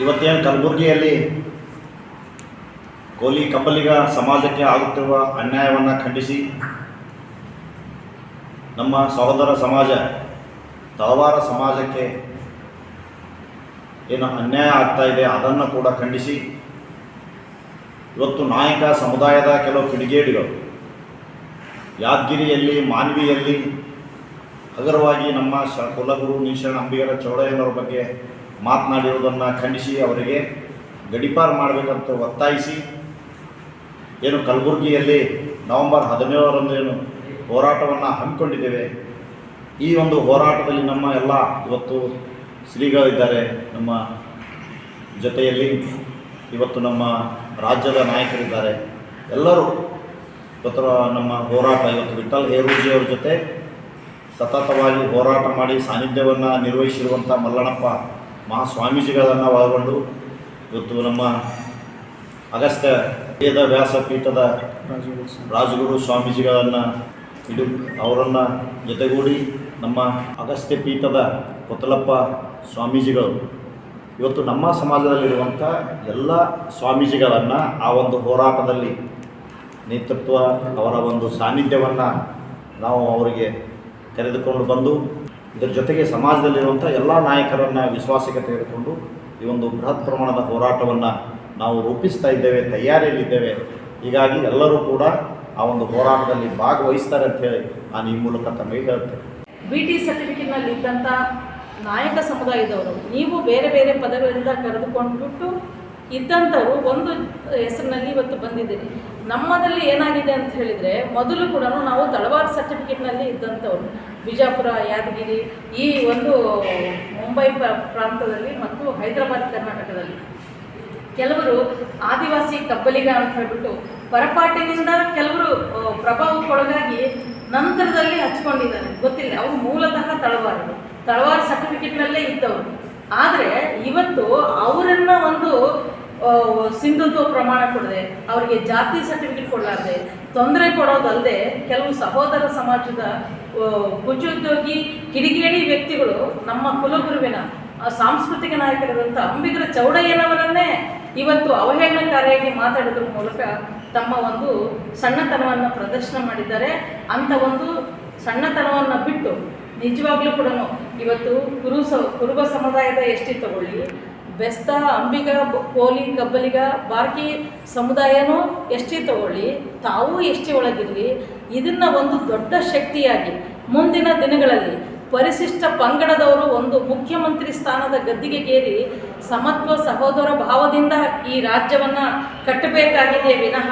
ಇವತ್ತೇನು ಕಲಬುರಗಿಯಲ್ಲಿ ಕೋಲಿ ಕಬ್ಬಲಿಗ ಸಮಾಜಕ್ಕೆ ಆಗುತ್ತಿರುವ ಅನ್ಯಾಯವನ್ನು ಖಂಡಿಸಿ ನಮ್ಮ ಸಹೋದರ ಸಮಾಜ, ತಳವಾರ ಸಮಾಜಕ್ಕೆ ಏನು ಅನ್ಯಾಯ ಆಗ್ತಾ ಇದೆ ಅದನ್ನು ಕೂಡ ಖಂಡಿಸಿ ಇವತ್ತು ನಾಯಕ ಸಮುದಾಯದ ಕೆಲವು ಕಿಡಿಗೇಡಿಗಳು, ಯಾದಗಿರಿಯಲ್ಲಿ, ಮಾನ್ವಿಯಲ್ಲಿ ಹಗರವಾಗಿ ನಮ್ಮ ಶ ಕುಲಗುರು ನೀಶಣ ಅಂಬಿಗರ ಚೌಡಯ್ಯನವರ ಬಗ್ಗೆ ಮಾತನಾಡಿರುವುದನ್ನು ಖಂಡಿಸಿ ಅವರಿಗೆ ಗಡಿಪಾರು ಮಾಡಬೇಕಂತ ಒತ್ತಾಯಿಸಿ ಏನು ಕಲಬುರಗಿಯಲ್ಲಿ ನವೆಂಬರ್ ಹದಿನೇಳರಂದು ಏನು ಹೋರಾಟವನ್ನು ಹಮ್ಮಿಕೊಂಡಿದ್ದೇವೆ. ಈ ಒಂದು ಹೋರಾಟದಲ್ಲಿ ನಮ್ಮ ಎಲ್ಲ ಇವತ್ತು ಶ್ರೀಗಳಿದ್ದಾರೆ ನಮ್ಮ ಜೊತೆಯಲ್ಲಿ ಇವತ್ತು ನಮ್ಮ ರಾಜ್ಯದ ನಾಯಕರಿದ್ದಾರೆ. ಎಲ್ಲರೂ ಇವತ್ತು ನಮ್ಮ ಹೋರಾಟ ಇವತ್ತು ವಿಠಲ್ ಹೇರೂಜಿಯವ್ರ ಜೊತೆ ಸತತವಾಗಿ ಹೋರಾಟ ಮಾಡಿ ಸಾನ್ನಿಧ್ಯವನ್ನು ನಿರ್ವಹಿಸಿರುವಂಥ ಮಲ್ಲಣ್ಣಪ್ಪ ಮಹಾಸ್ವಾಮೀಜಿಗಳನ್ನು ಒಳಗೊಂಡು ಇವತ್ತು ನಮ್ಮ ಅಗಸ್ತ್ಯ ವೇದ ವ್ಯಾಸ ಪೀಠದ ರಾಜಗುರು ಸ್ವಾಮೀಜಿಗಳನ್ನು ಇಡು ಅವರನ್ನು ಜೊತೆಗೂಡಿ ನಮ್ಮ ಅಗಸ್ತ್ಯ ಪೀಠದ ಕೊತ್ತಲಪ್ಪ ಸ್ವಾಮೀಜಿಗಳು ಇವತ್ತು ನಮ್ಮ ಸಮಾಜದಲ್ಲಿರುವಂಥ ಎಲ್ಲ ಸ್ವಾಮೀಜಿಗಳನ್ನು ಆ ಒಂದು ಹೋರಾಟದಲ್ಲಿ ನೇತೃತ್ವ ಅವರ ಒಂದು ಸಾನ್ನಿಧ್ಯವನ್ನು ನಾವು ಅವರಿಗೆ ಕರೆದುಕೊಂಡು ಬಂದು ಇದರ ಜೊತೆಗೆ ಸಮಾಜದಲ್ಲಿರುವಂಥ ಎಲ್ಲ ನಾಯಕರನ್ನು ವಿಶ್ವಾಸಕ್ಕೆ ತೆಗೆದುಕೊಂಡು ಈ ಒಂದು ಬೃಹತ್ ಪ್ರಮಾಣದ ಹೋರಾಟವನ್ನು ನಾವು ರೂಪಿಸ್ತಾ ಇದ್ದೇವೆ, ತಯಾರಿಯಲ್ಲಿದ್ದೇವೆ. ಹೀಗಾಗಿ ಎಲ್ಲರೂ ಕೂಡ ಆ ಒಂದು ಹೋರಾಟದಲ್ಲಿ ಭಾಗವಹಿಸ್ತಾರೆ ಅಂತ ಹೇಳಿ ನಾನು ಈ ಮೂಲಕ ತಮಗೆ ಹೇಳ್ತೇನೆ ಬಿ ಟಿ ಸರ್ಟಿಫಿಕೇಟ್ನಲ್ಲಿ ಇದ್ದಂಥ ನಾಯಕ ಸಮುದಾಯದವರು, ನೀವು ಬೇರೆ ಬೇರೆ ಪದಗಳಿಂದ ಕರೆದುಕೊಂಡ್ಬಿಟ್ಟು ಇದ್ದಂಥವರು ಒಂದು ಹೆಸರಿನಲ್ಲಿ ಇವತ್ತು ಬಂದಿದ್ದೀರಿ ನಮ್ಮದಲ್ಲಿ ಏನಾಗಿದೆ ಅಂತ ಹೇಳಿದರೆ, ಮೊದಲು ಕೂಡ ನಾವು ತಳವಾರ ಸರ್ಟಿಫಿಕೇಟ್ನಲ್ಲಿ ಇದ್ದಂಥವ್ರು ಬಿಜಾಪುರ, ಯಾದಗಿರಿ, ಈ ಒಂದು ಮುಂಬೈ ಪ್ರ- ಪ್ರಾಂತದಲ್ಲಿ ಮತ್ತು ಹೈದರಾಬಾದ್ ಕರ್ನಾಟಕದಲ್ಲಿ. ಕೆಲವರು ಆದಿವಾಸಿ ಕಬ್ಬಲಿಗ ಅಂತ ಹೇಳ್ಬಿಟ್ಟು ಪರಪಾಟಿನಿಂದ ಕೆಲವರು ಪ್ರಭಾವಕ್ಕೊಳಗಾಗಿ ನಂತರದಲ್ಲಿ ಹಚ್ಕೊಂಡಿದ್ದಾರೆ. ಗೊತ್ತಿಲ್ಲ, ಅವರು ಮೂಲತಃ ತಳವಾರರು, ತಳವಾರ ಸರ್ಟಿಫಿಕೇಟ್ನಲ್ಲೇ ಇದ್ದವರು. ಆದರೆ ಇವತ್ತು ಅವರನ್ನು ಒಂದು ಸಿಂಧುತ್ವ ಪ್ರಮಾಣ ಕೊಡದೆ ಅವರಿಗೆ ಜಾತಿ ಸರ್ಟಿಫಿಕೇಟ್ ಕೊಡಲಾರ್ದೆ, ತೊಂದರೆ ಕೊಡೋದಲ್ಲದೆ ಕೆಲವು ಸಹೋದರ ಸಮಾಜದ ಕುಚೋದ್ಯೋಗಿ, ಕಿಡಿಗೇಡಿ ವ್ಯಕ್ತಿಗಳು ನಮ್ಮ ಕುಲಗುರುವಿನ ಸಾಂಸ್ಕೃತಿಕ ನಾಯಕರಾದಂಥ ಅಂಬಿಗರ ಚೌಡಯ್ಯನವರನ್ನೇ ಇವತ್ತು ಅವಹೇಳನಕಾರಿಯಾಗಿ ಮಾತಾಡೋದ್ರ ಮೂಲಕ ತಮ್ಮ ಒಂದು ಸಣ್ಣತನವನ್ನು ಪ್ರದರ್ಶನ ಮಾಡಿದ್ದಾರೆ. ಅಂಥ ಒಂದು ಸಣ್ಣತನವನ್ನು ಬಿಟ್ಟು ನಿಜವಾಗ್ಲೂ ಕೂಡ ಇವತ್ತು ಕುರು ಸ ಕುರುಬ ಸಮುದಾಯದ ಎಷ್ಟೇ ತಗೊಳ್ಳಿ ಬೆಸ್ತ ಅಂಬಿಗ, ಕೋಲಿ, ಕಬ್ಬಲಿಗ ಬಾಕಿ ಸಮುದಾಯನೂ ಎಷ್ಟಿ ತಗೊಳ್ಳಿ, ತಾವೂ ಎಷ್ಟೇ ಒಳಗಿರಲಿ, ಇದನ್ನು ಒಂದು ದೊಡ್ಡ ಶಕ್ತಿಯಾಗಿ ಮುಂದಿನ ದಿನಗಳಲ್ಲಿ ಪರಿಶಿಷ್ಟ ಪಂಗಡದವರು ಒಂದು ಮುಖ್ಯಮಂತ್ರಿ ಸ್ಥಾನದ ಗದ್ದಿಗೆಗೇರಿ ಸಮತ್ವ ಸಹೋದರ ಭಾವದಿಂದ ಈ ರಾಜ್ಯವನ್ನು ಕಟ್ಟಬೇಕಾಗಿದೆ ವಿನಃ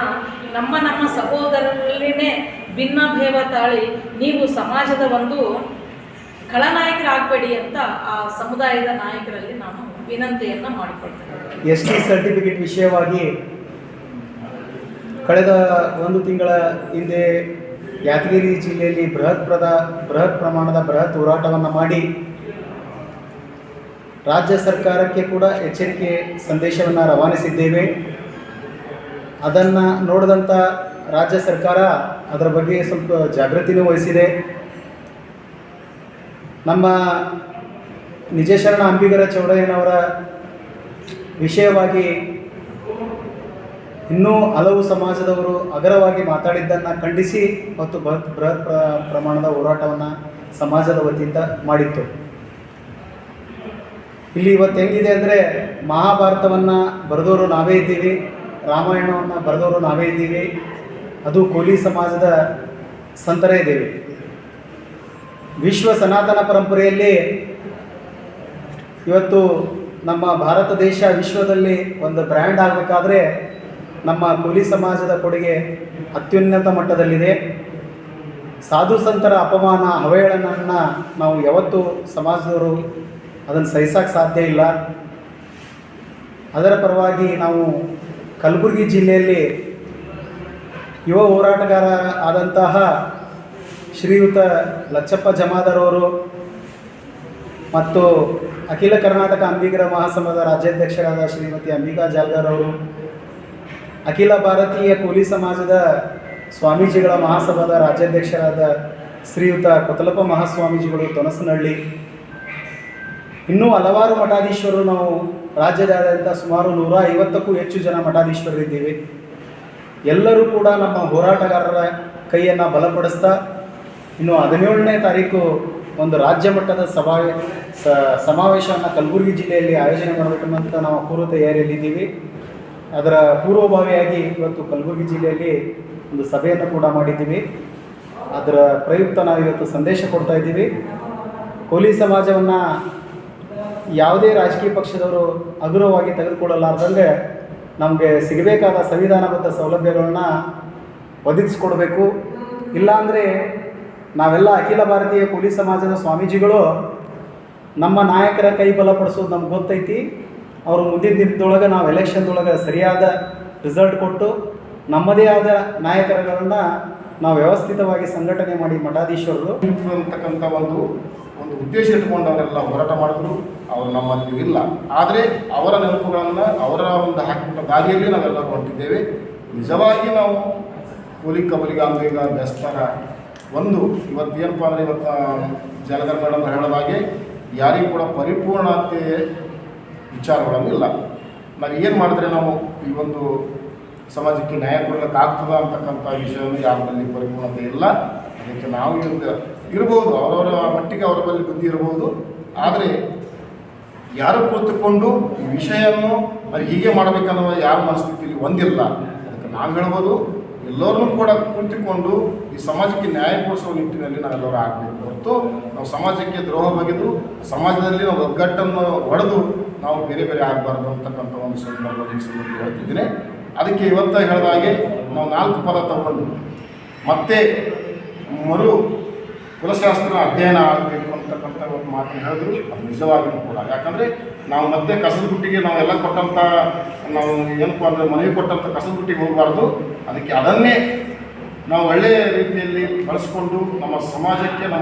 ನಮ್ಮ ನಮ್ಮ ಸಹೋದರರಲ್ಲಿನೇ ಭಿನ್ನಭೇವ ತಾಳಿ ನೀವು ಸಮಾಜದ ಒಂದು ಖಳನಾಯಕರಾಗಬೇಡಿ ಅಂತ ಆ ಸಮುದಾಯದ ನಾಯಕರಲ್ಲಿ ನಾನು ವಿನಂತಿಯನ್ನು ಮಾಡಿಕೊಳ್ತೇನೆ ಎಸ್ ಟಿ ಸರ್ಟಿಫಿಕೇಟ್ ವಿಷಯವಾಗಿ ಕಳೆದ ಒಂದು ತಿಂಗಳ ಹಿಂದೆ ಯಾದಗಿರಿ ಜಿಲ್ಲೆಯಲ್ಲಿ ಬೃಹತ್ ಪ್ರದ, ಬೃಹತ್ ಪ್ರಮಾಣದ ಬೃಹತ್ ಹೋರಾಟವನ್ನು ಮಾಡಿ ರಾಜ್ಯ ಸರ್ಕಾರಕ್ಕೆ ಕೂಡ ಎಚ್ಚರಿಕೆ ಸಂದೇಶವನ್ನು ರವಾನಿಸಿದ್ದೇವೆ. ಅದನ್ನು ನೋಡಿದಂಥ ರಾಜ್ಯ ಸರ್ಕಾರ ಅದರ ಬಗ್ಗೆ ಸ್ವಲ್ಪ ಜಾಗೃತಿನೂ ವಹಿಸಿದೆ. ನಮ್ಮ ನಿಜಶರಣ ಅಂಬಿಗರ ಚೌಡಯ್ಯನವರ ವಿಷಯವಾಗಿ ಇನ್ನೂ ಹಲವು ಸಮಾಜದವರು ಅಗರವಾಗಿ ಮಾತಾಡಿದ್ದನ್ನು ಖಂಡಿಸಿ ಮತ್ತು ಬೃಹತ್ ಬೃಹತ್ ಪ್ರ- ಪ್ರಮಾಣದ ಹೋರಾಟವನ್ನು ಸಮಾಜದ ವತಿಯಿಂದ ಮಾಡಿತ್ತು. ಇಲ್ಲಿ ಇವತ್ತು ಹೆಂಗಿದೆ ಅಂದರೆ ಮಹಾಭಾರತವನ್ನು ಬರೆದವರು ನಾವೇ ಇದ್ದೀವಿ, ರಾಮಾಯಣವನ್ನು ಬರೆದವರು ನಾವೇ ಇದ್ದೀವಿ, ಅದು ಕೋಲಿ ಸಮಾಜದ ಸಂತರೇ ಇದ್ದೀವಿ. ವಿಶ್ವ ಸನಾತನ ಪರಂಪರೆಯಲ್ಲಿ ಇವತ್ತು ನಮ್ಮ ಭಾರತ ದೇಶ ವಿಶ್ವದಲ್ಲಿ ಒಂದು ಬ್ರ್ಯಾಂಡ್ ಆಗಬೇಕಾದ್ರೆ ನಮ್ಮ ಕೂಲಿ ಸಮಾಜದ ಕೊಡುಗೆ ಅತ್ಯುನ್ನತ ಮಟ್ಟದಲ್ಲಿದೆ. ಸಾಧು ಸಂತರ ಅಪಮಾನ ಅವಹೇಳನನ್ನು ನಾವು ಯಾವತ್ತೂ ಸಮಾಜದವರು ಅದನ್ನು ಸಹಿಸೋಕ್ಕೆ ಸಾಧ್ಯ ಇಲ್ಲ. ಅದರ ಪರವಾಗಿ ನಾವು ಕಲಬುರಗಿ ಜಿಲ್ಲೆಯಲ್ಲಿ ಯುವ ಹೋರಾಟಗಾರ ಆದಂತಹ ಶ್ರೀಯುತ ಲಚ್ಚಪ್ಪ ಜಮಾದರವರು ಮತ್ತು ಅಖಿಲ ಕರ್ನಾಟಕ ಅಂಬಿಗರ ಮಹಾಸಂಘದ ರಾಜ್ಯಾಧ್ಯಕ್ಷರಾದ ಶ್ರೀಮತಿ ಅಂಬಿಕಾ ಜಾಲ್ಗಾರ್ ಅವರು, ಅಖಿಲ ಭಾರತೀಯ ಕೂಲಿ ಸಮಾಜದ ಸ್ವಾಮೀಜಿಗಳ ಮಹಾಸಭಾದ ರಾಜ್ಯಾಧ್ಯಕ್ಷರಾದ ಶ್ರೀಯುತ ಕೊತಲಪ್ಪ ಮಹಾಸ್ವಾಮೀಜಿಗಳು ತೊನಸನಹಳ್ಳಿ. ಇನ್ನೂ ಹಲವಾರು ಮಠಾಧೀಶರು ನಾವು ರಾಜ್ಯದಾದ್ಯಂತ ಸುಮಾರು ನೂರ ಐವತ್ತಕ್ಕೂ ಹೆಚ್ಚು ಜನ ಮಠಾಧೀಶರಿದ್ದೀವಿ ಎಲ್ಲರೂ ಕೂಡ ನಮ್ಮ ಹೋರಾಟಗಾರರ ಕೈಯನ್ನು ಬಲಪಡಿಸ್ತಾ, ಇನ್ನು ಹದಿನೇಳನೇ ತಾರೀಕು ಒಂದು ರಾಜ್ಯ ಮಟ್ಟದ ಸಭಾ ಸಮಾವೇಶವನ್ನು ಕಲಬುರಗಿ ಜಿಲ್ಲೆಯಲ್ಲಿ ಆಯೋಜನೆ ಮಾಡಬೇಕನ್ನುವಂಥ ನಾವು ಪೂರ್ವ ತಯಾರಿಯಲ್ಲಿದ್ದೀವಿ. ಅದರ ಪೂರ್ವಭಾವಿಯಾಗಿ ಇವತ್ತು ಕಲಬುರಗಿ ಜಿಲ್ಲೆಯಲ್ಲಿ ಒಂದು ಸಭೆಯನ್ನು ಕೂಡ ಮಾಡಿದ್ದೀವಿ. ಅದರ ಪ್ರಯುಕ್ತ ನಾವು ಇವತ್ತು ಸಂದೇಶ ಕೊಡ್ತಾ ಇದ್ದೀವಿ. ಕೋಲಿ ಸಮಾಜವನ್ನು ಯಾವುದೇ ರಾಜಕೀಯ ಪಕ್ಷದವರು ಹಗುರವಾಗಿ ತೆಗೆದುಕೊಳ್ಳಲಾರ್ದಂಗೆ ನಮಗೆ ಸಿಗಬೇಕಾದ ಸಂವಿಧಾನಬದ್ಧ ಸೌಲಭ್ಯಗಳನ್ನ ಒದಗಿಸ್ಕೊಡ್ಬೇಕು. ಇಲ್ಲಾಂದರೆ ನಾವೆಲ್ಲ ಅಖಿಲ ಭಾರತೀಯ ಕೂಲಿ ಸಮಾಜದ ಸ್ವಾಮೀಜಿಗಳು, ನಮ್ಮ ನಾಯಕರ ಕೈ ಬಲಪಡಿಸೋದು ನಮ್ಗೆ ಗೊತ್ತೈತಿ. ಅವರು ಮುಂದಿನ ದಿನದೊಳಗೆ ನಾವು ಎಲೆಕ್ಷನ್ದೊಳಗೆ ಸರಿಯಾದ ರಿಸಲ್ಟ್ ಕೊಟ್ಟು, ನಮ್ಮದೇ ಆದ ನಾಯಕರುಗಳನ್ನು ನಾವು ವ್ಯವಸ್ಥಿತವಾಗಿ ಸಂಘಟನೆ ಮಾಡಿ ಮಠಾಧೀಶರು ಅಂತಕ್ಕಂಥ ಒಂದು ಒಂದು ಉದ್ದೇಶ ಇಟ್ಕೊಂಡು ಅವರೆಲ್ಲ ಹೋರಾಟ ಮಾಡಿದ್ರು. ಅವರು ನಮ್ಮಲ್ಲಿ ಇಲ್ಲ. ಆದರೆ ಅವರ ನೆನಪುಗಳನ್ನು ಅವರ ಒಂದು ಹಾಕಿಬಿಟ್ಟ ದಾರಿಯಲ್ಲಿ ನಾವೆಲ್ಲ ಹೊರಟಿದ್ದೇವೆ. ನಿಜವಾಗಿ ನಾವು ಕೂಲಿ ಕಬಲಿಗ ಅಂಬಿಗ ಬೆಸ್ತರ ಒಂದು, ಇವತ್ತು ಏನಪ್ಪ ಅಂದರೆ ಇವತ್ತು ಜನಗರ ಮೇಡಮ್ ಹೇಳಿದಾಗೆ ಯಾರಿಗೂ ಕೂಡ ಪರಿಪೂರ್ಣತೆ ವಿಚಾರಗಳನ್ನು ಇಲ್ಲ. ನಾವು ಏನು ಮಾಡಿದ್ರೆ ನಾವು ಈ ಒಂದು ಸಮಾಜಕ್ಕೆ ನ್ಯಾಯ ಕೊಡಲಿಕ್ಕಾಗ್ತದ ಅಂತಕ್ಕಂಥ ವಿಷಯವನ್ನು ಯಾರಲ್ಲಿ ಪರಿಪೂರ್ಣತೆ ಇಲ್ಲ. ಅದಕ್ಕೆ ನಾವು ಇವತ್ತು ಇರ್ಬೋದು, ಅವರವರ ಮಟ್ಟಿಗೆ ಅವರ ಬಳಿ ಬುದ್ಧಿ ಇರ್ಬೋದು. ಆದರೆ ಯಾರು ಕೂತುಕೊಂಡು ಈ ವಿಷಯವನ್ನು ಹೀಗೆ ಮಾಡಬೇಕನ್ನೋ ಯಾರ ಮನಸ್ಥಿತಿಯಲ್ಲಿ ಒಂದಿಲ್ಲ. ಅದಕ್ಕೆ ನಾವು ಹೇಳ್ಬೋದು ಎಲ್ಲರನ್ನೂ ಕೂಡ ಕುಳಿತುಕೊಂಡು ಈ ಸಮಾಜಕ್ಕೆ ನ್ಯಾಯ ಕೊಡಿಸುವ ನಿಟ್ಟಿನಲ್ಲಿ ನಾವೆಲ್ಲರೂ ಆಗಬೇಕು. ಹೊರತು ನಾವು ಸಮಾಜಕ್ಕೆ ದ್ರೋಹ ಬಗೆದು ಸಮಾಜದಲ್ಲಿ ನಾವು ಒಗ್ಗಟ್ಟನ್ನು ಹೊಡೆದು ನಾವು ಬೇರೆ ಬೇರೆ ಆಗಬಾರ್ದು ಅಂತಕ್ಕಂಥ ಒಂದು ಸಂದರ್ಭದಲ್ಲಿ ಸಂದರ್ಭದಲ್ಲಿ ಹೇಳ್ತಿದ್ದೀನಿ. ಅದಕ್ಕೆ ಇವತ್ತು ಹೇಳಿದ ಹಾಗೆ ನಾವು ನಾಲ್ಕು ಪದ ತಗೊಂಡು ಮತ್ತೆ ಮರು ಕುಲಶಾಸ್ತ್ರ ಅಧ್ಯಯನ ಆಗಬೇಕು ಅಂತಕ್ಕಂಥ ಒಂದು ಮಾತು ಹೇಳಿದ್ರು. ಅದು ನಿಜವಾಗಿಯೂ ಕೂಡ. ಯಾಕಂದರೆ ನಾವು ಮತ್ತೆ ಕಸದ ಬುಟ್ಟಿಗೆ ನಾವೆಲ್ಲ ಕೊಟ್ಟಂಥ ನಾವು ಏನಪ್ಪ ಅಂದರೆ ಮನೆಗೆ ಕೊಟ್ಟಂಥ ಕಸದ ಬುಟ್ಟಿಗೆ ಹೋಗಬಾರ್ದು. ಅದಕ್ಕೆ ಅದನ್ನೇ ನಾವು ಒಳ್ಳೆಯ ರೀತಿಯಲ್ಲಿ ಬಳಸಿಕೊಂಡು ನಮ್ಮ ಸಮಾಜಕ್ಕೆ ನಮ್ಮ